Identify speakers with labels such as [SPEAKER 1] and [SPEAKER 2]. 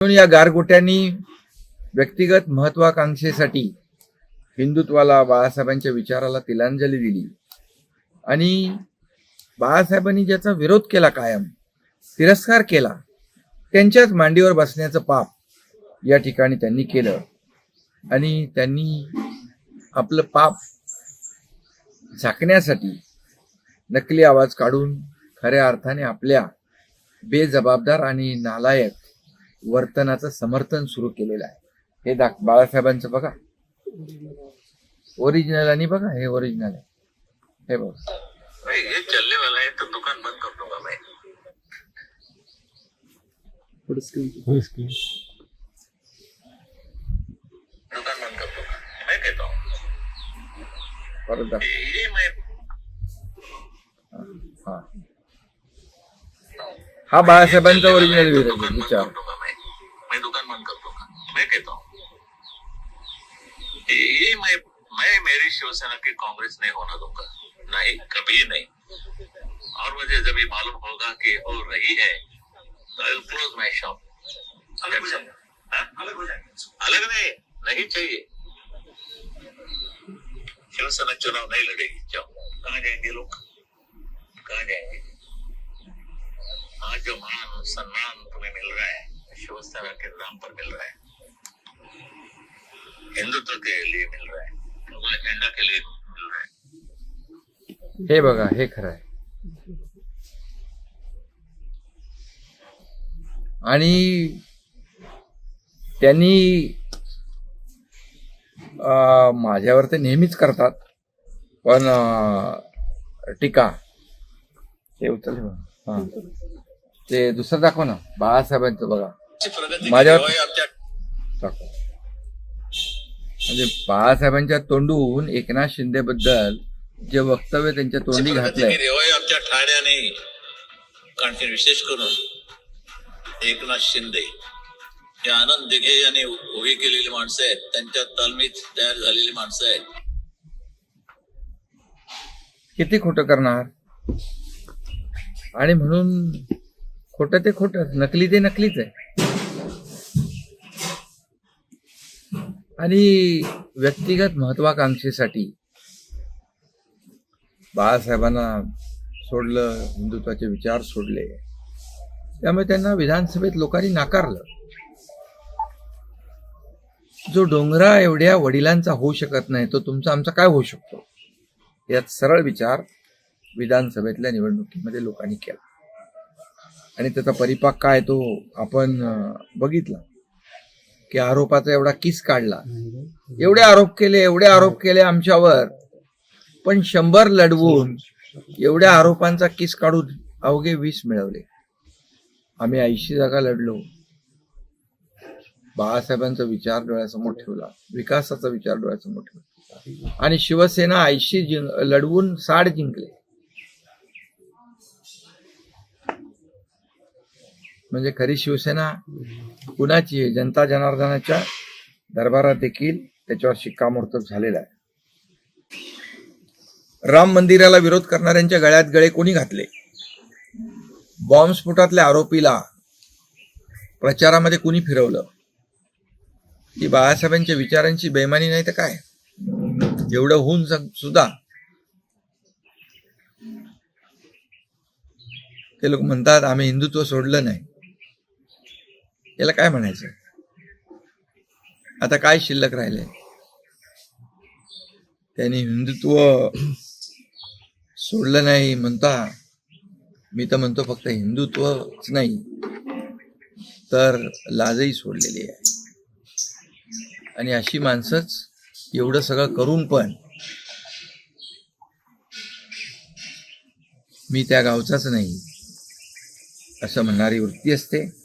[SPEAKER 1] म्हणून या गारगोट्यांनी व्यक्तिगत महत्वाकांक्षेसाठी हिंदुत्वाला बाळासाहेबांच्या विचाराला तिलांजली दिली. आणि बाळासाहेबांनी ज्याचा विरोध केला कायम तिरस्कार केला त्यांच्याच मांडीवर बसण्याचं पाप या ठिकाणी त्यांनी केलं. आणि त्यांनी आपलं पाप झाकण्यासाठी नकली आवाज काढून खऱ्या अर्थाने आपल्या बेजबाबदार आणि नालायक वर्तनाचं समर्थन सुरू केलेलं आहे. हे दाख बाळासाहेबांचं बघा. ओरिजिनल आणि बघा हे ओरिजिनल आहे. हे बघा.
[SPEAKER 2] भाई ये चलने वाला है तो दुकान बंद कर दूंगा मैं दुकान बंद कर दूंगा मैं कहता हूँ
[SPEAKER 1] परत दाख.
[SPEAKER 2] ये मैं
[SPEAKER 1] हा. हा बाळासाहेबांचा ओरिजिनल विचार.
[SPEAKER 2] मैं कहता हूँ। ये मैं मैं मेरी शिवसेना की कांग्रेस नहीं होना दूँगा। नहीं कभी नहीं। और मुझे जब मालूम होगा कि हो रही है तो क्लोज माई शॉप अलग अलग नहीं नहीं चाहिए। शिवसेना चुनाव नहीं लड़ेगी। जाओ। कहा जाएँगे लोग? कहाँ जाएँगे? आज जो मान सम्मान तुम्हें मिल रहा है शिवसेना के नाम पर मिल रहा है। हिंदुत्व के लिए मिल रहा है एजेंडा के लिए मिल रहा है।
[SPEAKER 1] हे बघा हे खरं आहे. आणि त्यांनी अं, माझ्यावर ते नेहमीच करतात पण टीका. हे उचलले बघा. हा. ते दुसरं दाखव ना. बाळासाहेबांचं बघा. माझ्यावर दाखव. म्हणजे बाळासाहेबांच्या तोंडून एकनाथ शिंदे बद्दल जे वक्तव्य त्यांच्या तोंडी घातलंय.
[SPEAKER 2] आमच्या ठाण्याने. आणखी विशेष करून एकनाथ शिंदे हे आनंद दिघे यांनी उभी केलेली माणसं आहेत. त्यांच्या तालमीत तयार झालेली माणसं आहेत.
[SPEAKER 1] किती खोटं करणार? आणि म्हणून खोटं ते खोटं नकली ते नकलीच आहे. आणि व्यक्तिगत महत्वाकांक्षेसाठी बाळासाहेबांना सोडलं हिंदुत्वाचे विचार सोडले त्यामुळे त्यांना विधानसभेत लोकांनी नाकारलं. जो डोंगरा एवढ्या वडिलांचा होऊ शकत नाही तो तुमचा आमचा काय होऊ शकतो? यात सरळ विचार विधानसभेतल्या निवडणुकीमध्ये लोकांनी केला. आणि त्याचा परिपाक काय तो आपण बघितला. की आरोपाचा एवढा किस काढला? एवढे आरोप केले एवढे आरोप केले आमच्यावर. पण शंभर लढवून एवढ्या आरोपांचा किस काढून अवघे वीस मिळवले. आम्ही ऐंशी जागा लढलो. बाळासाहेबांचा विचार डोळ्यासमोर ठेवला. विकासाचा विचार डोळ्यासमोर ठेवला. आणि शिवसेना ऐंशी जिंक लढवून साठ जिंकले. म्हणजे खरी शिवसेना कुणाची आहे? जनता जनार्दनाच्या दरबारात देखील त्याच्यावर शिक्कामोर्तब झालेला आहे. राम मंदिराला विरोध करणाऱ्यांच्या गळ्यात गळे कोणी घातले? बॉम्बस्फोटातल्या आरोपीला प्रचारामध्ये कुणी फिरवलं? की बाळासाहेबांच्या विचारांची बेमानी नाही तर काय? एवढं होऊन सुद्धा ते लोक म्हणतात आम्ही हिंदुत्व सोडलं नाही. याला काय म्हणायचं? आता काय शिल्लक राहिले? त्यांनी हिंदुत्व सोडलं नाही म्हणता मी तर म्हणतो फक्त हिंदुत्वच नाही तर लाजही सोडलेली आहे. आणि अशी माणसंच एवढं सगळं करून पण मी त्या गावचाच नाही असं म्हणणारी वृत्ती असते.